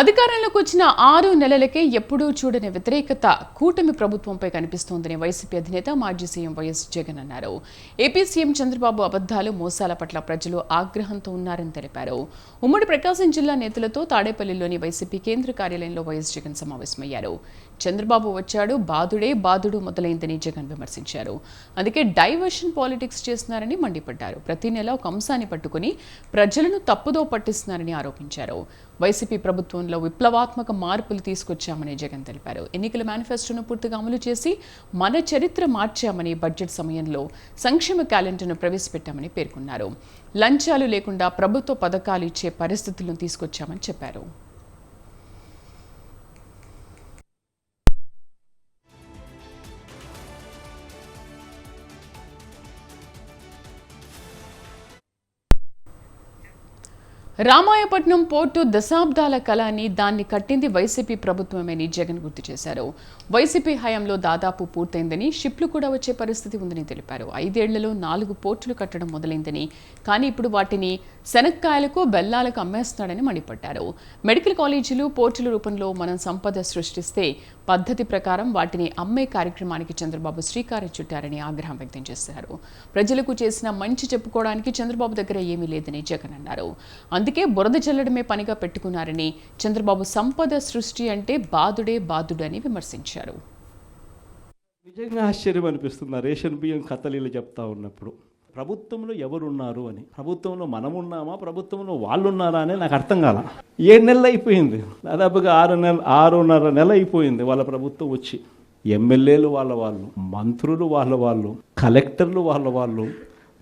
అధికారంలోకి వచ్చిన ఆరు నెలలకే ఎప్పుడూ చూడని వ్యతిరేకత కూటమి ప్రభుత్వంపై కనిపిస్తోందని వైసీపీ అధినేత మాజీ సీఎం వైఎస్ జగన్ అన్నారు. ఏపీ సీఎం చంద్రబాబు అబద్దాలు మోసాల పట్ల ప్రజలు ఆగ్రహంతో ఉన్నారని తెలిపారు. ఉమ్మడి ప్రకాశం జిల్లా నేతలతో తాడేపల్లిలోని వైసీపీ కేంద్ర కార్యాలయంలో వైఎస్ జగన్ సమావేశమయ్యారు. చంద్రబాబు వచ్చాడు బాధుడే బాధుడు మొదలైందని జగన్ విమర్శించారు. అందుకే డైవర్షన్ పాలిటిక్స్ చేస్తున్నారని మండిపడ్డారు. ప్రతి నెల ఒక అంశాన్ని పట్టుకుని ప్రజలను తప్పుదో పట్టిస్తున్నారని ఆరోపించారు. వైసీపీ ప్రభుత్వంలో విప్లవాత్మక మార్పులు తీసుకొచ్చామని జగన్ తెలిపారు. ఎన్నికల మేనిఫెస్టోను పూర్తిగా అమలు చేసి మన చరిత్ర మార్చామని బడ్జెట్ సమయంలో సంక్షేమ క్యాలెండర్ను ప్రవేశపెట్టామని పేర్కొన్నారు. లంచాలు లేకుండా ప్రభుత్వ పథకాలు ఇచ్చే పరిస్థితులను తీసుకొచ్చామని చెప్పారు. రామాయపట్నం పోర్టు దశాబ్దాల కళాన్ని దాన్ని కట్టింది వైసీపీ ప్రభుత్వమేని జగన్ గుర్తు చేశారు. వైసీపీ హయాంలో దాదాపు పూర్తయిందని షిప్లు కూడా వచ్చే పరిస్థితి ఉందని తెలిపారు. ఐదేళ్ళలో నాలుగు పోర్టులు కట్టడం మొదలైందని కానీ ఇప్పుడు వాటిని శనక్కాయలకు బెల్లాలకు అమ్మేస్తున్నాడని మండిపడ్డారు. మెడికల్ కాలేజీలు పోర్టుల రూపంలో మనం సంపద సృష్టిస్తే పద్ధతి ప్రకారం వాటిని అమ్మే కార్యక్రమానికి చంద్రబాబు శ్రీకారం చుట్టారని ఆగ్రహం వ్యక్తం చేశారు. ప్రజలకు చేసిన మంచి చెప్పుకోవడానికి చంద్రబాబు దగ్గర ఏమీ లేదని జగన్ అన్నారు. అందుకే బురద చల్లడమే పనిగా పెట్టుకున్నారని చంద్రబాబు సంపద సృష్టి అంటే బాధుడే బాధుడని విమర్శించారు. నిజంగా ఆశ్చర్యం అనిపిస్తుంది. రేషన్ బియ్యం కథలీలు చెప్తా ఉన్నప్పుడు ప్రభుత్వంలో ఎవరున్నారు అని. ప్రభుత్వంలో మనం ఉన్నామా ప్రభుత్వంలో వాళ్ళున్నారా అని నాకు అర్థం కాల. ఏడు నెలలు అయిపోయింది. దాదాపుగా ఆరు నెల ఆరున్నర నెల అయిపోయింది వాళ్ళ ప్రభుత్వం వచ్చి. ఎమ్మెల్యేలు వాళ్ళ వాళ్ళు మంత్రులు వాళ్ళ వాళ్ళు కలెక్టర్లు వాళ్ళ వాళ్ళు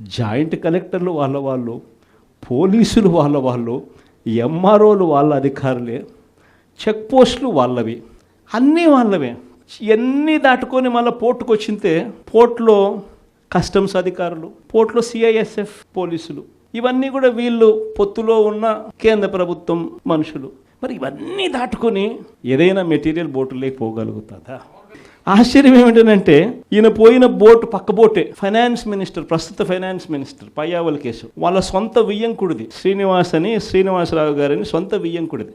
జాయింట్ కలెక్టర్లు వాళ్ళ వాళ్ళు పోలీసులు వాళ్ళ వాళ్ళు ఎంఆర్ఓలు వాళ్ళ అధికారులే చెక్ పోస్టులు వాళ్ళవి. అన్నీ వాళ్ళవే. ఎన్ని దాటుకొని మళ్ళీ పోర్టుకు వచ్చింతే పోర్టులో కస్టమ్స్ అధికారులు పోర్టులో సిఐఎస్ఎఫ్ పోలీసులు. ఇవన్నీ కూడా వీళ్ళు పొత్తులో ఉన్న కేంద్ర ప్రభుత్వం మనుషులు. మరి ఇవన్నీ దాటుకొని ఏదైనా మెటీరియల్ బోటులోకి పోగలుగుతుందా? ఆశ్చర్యం ఏమిటంటే ఈయన పోయిన బోటు పక్క బోటే ఫైనాన్స్ మినిస్టర్ ప్రస్తుత ఫైనాన్స్ మినిస్టర్ పయ్యావల్ కేసు వాళ్ళ సొంత వియ్యంకుడిది. శ్రీనివాస్ అని శ్రీనివాసరావు గారని సొంత వియ్యంకుడిది.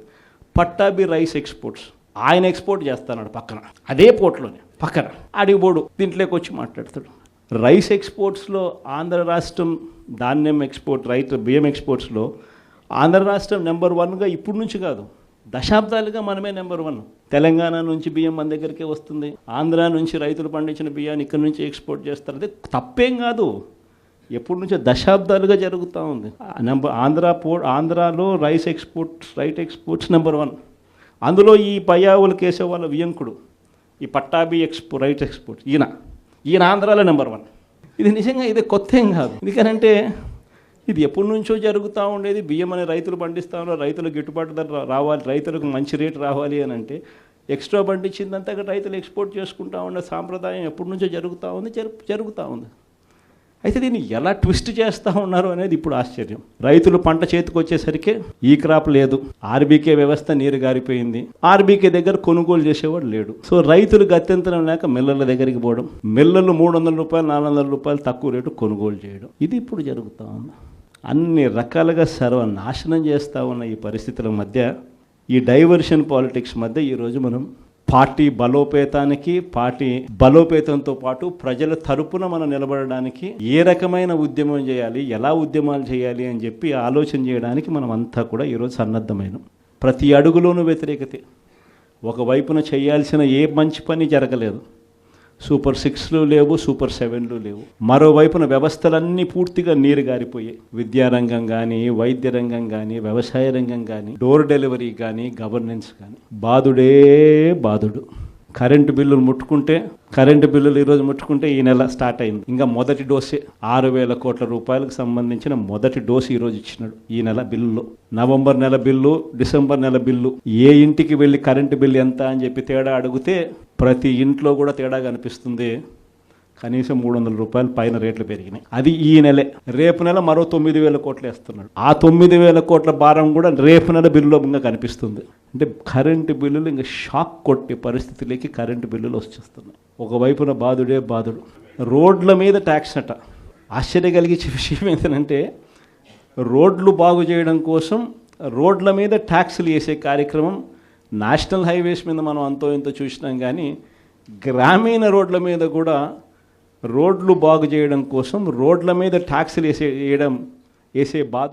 Pattabhi rice exports. ఆయన ఎక్స్పోర్ట్ చేస్తున్నాడు పక్కన. అదే పోర్ట్లోనే పక్కన. ఆడికి దీంట్లోకి వచ్చి మాట్లాడతాడు. రైస్ ఎక్స్పోర్ట్స్లో ఆంధ్ర రాష్ట్రం ధాన్యం ఎక్స్పోర్ట్ రైతు బియ్యం ఎక్స్పోర్ట్స్లో ఆంధ్ర రాష్ట్రం నెంబర్ వన్గా ఇప్పుడు నుంచి కాదు దశాబ్దాలుగా మనమే నెంబర్ వన్. తెలంగాణ నుంచి బియ్యం మన దగ్గరికే వస్తుంది. ఆంధ్ర నుంచి రైతులు పండించిన బియ్యాన్ని ఇక్కడ నుంచి ఎక్స్పోర్ట్ చేస్తారు. అదే తప్పేం కాదు. ఎప్పటి నుంచో దశాబ్దాలుగా జరుగుతూ ఉంది. నెంబర్ ఆంధ్ర పో ఆంధ్రాలో rice exports right exports number one. అందులో ఈ పయ్యావుల కేసే వాళ్ళ వియంకుడు ఈ పట్టాభి ఎక్స్పో రైట్ ఎక్స్పోర్ట్ ఈయన. ఈయన ఆంధ్రాలో నెంబర్ వన్ ఇది నిజంగా ఇది కొత్త ఏం కాదు. ఎందుకనంటే ఇది ఎప్పటి నుంచో జరుగుతూ ఉండేది. బియ్యం అనే రైతులు పండిస్తా ఉన్నారు. రైతులకు గిట్టుబాటు ధర రావాలి. రైతులకు మంచి రేటు రావాలి అని అంటే ఎక్స్ట్రా పండించిందంతా రైతులు ఎక్స్పోర్ట్ చేసుకుంటా ఉండే సాంప్రదాయం ఎప్పటి నుంచో జరుగుతూ ఉంది జరు జరుగుతూ ఉంది. అయితే దీన్ని ఎలా ట్విస్ట్ చేస్తూ ఉన్నారు అనేది ఇప్పుడు ఆశ్చర్యం. రైతులు పంట చేతికి వచ్చేసరికి ఈ క్రాప్ లేదు. ఆర్బీకే వ్యవస్థ నీరు గారిపోయింది. ఆర్బీకే దగ్గర కొనుగోలు చేసేవాడు లేడు. సో రైతులు గత్యంతరం లేక మిల్లర్ల దగ్గరికి పోవడం మిల్లర్లు మూడు వందల రూపాయలు నాలుగు వందల రూపాయలు తక్కువ రేటు కొనుగోలు చేయడం ఇది ఇప్పుడు జరుగుతూ ఉంది. అన్ని రకాలుగా సర్వనాశనం చేస్తూ ఉన్న ఈ పరిస్థితుల మధ్య ఈ డైవర్షన్ పాలిటిక్స్ మధ్య ఈరోజు మనం పార్టీ బలోపేతానికి పార్టీ బలోపేతంతో పాటు ప్రజల తరపున మనం నిలబడడానికి ఏ రకమైన ఉద్యమం చేయాలి ఎలా ఉద్యమాలు చేయాలి అని చెప్పి ఆలోచన చేయడానికి మనం అంతా కూడా ఈరోజు సన్నద్ధమైన. ప్రతి అడుగులోనూ వ్యతిరేకతే. ఒకవైపున చేయాల్సిన ఏ మంచి పని జరగలేదు. సూపర్ సిక్స్లు లేవు సూపర్ సెవెన్లు లేవు. మరోవైపున వ్యవస్థలన్నీ పూర్తిగా నీరు గారిపోయాయి విద్యారంగం కానీ వైద్య రంగం కానీ వ్యవసాయ రంగం కానీ డోర్ డెలివరీ కానీ గవర్నెన్స్ కానీ బాధుడే బాధుడు కరెంటు బిల్లులు ముట్టుకుంటే కరెంటు బిల్లులు ఈరోజు ముట్టుకుంటే ఈ నెల స్టార్ట్ అయింది. ఇంకా మొదటి డోసే ఆరు వేల కోట్ల రూపాయలకు సంబంధించిన మొదటి డోసు ఈరోజు ఇచ్చినాడు ఈ నెల బిల్లులో. నవంబర్ నెల బిల్లు డిసెంబర్ నెల బిల్లు ఏ ఇంటికి వెళ్ళి కరెంటు బిల్లు ఎంత అని చెప్పి తేడా అడిగితే ప్రతి ఇంట్లో కూడా తేడా కనిపిస్తుంది కనీసం మూడు వందల రూపాయలు పైన రేట్లు పెరిగినాయి. అది ఈ నెలే. రేపు నెల మరో తొమ్మిది వేల కోట్లు వేస్తున్నాడు ఆ తొమ్మిది వేల కోట్ల భారం కూడా రేపు నెల బిల్లులో ఇంకా కనిపిస్తుంది. అంటే కరెంటు బిల్లులు ఇంకా షాక్ కొట్టే పరిస్థితులకి కరెంటు బిల్లులు వచ్చేస్తున్నాయి. ఒకవైపున బాధుడే బాధుడు. రోడ్ల మీద ట్యాక్స్ అట ఆశ్చర్య కలిగించే విషయం ఏంటంటే రోడ్లు బాగు చేయడం కోసం రోడ్ల మీద ట్యాక్సులు వేసే కార్యక్రమం నేషనల్ హైవేస్ మీద మనం అంతో ఇంతో చూసినాం కానీ గ్రామీణ రోడ్ల మీద కూడా రోడ్లు బాగు చేయడం కోసం రోడ్ల మీద ట్యాక్సులు వేసే వేయడం వేసే బాధ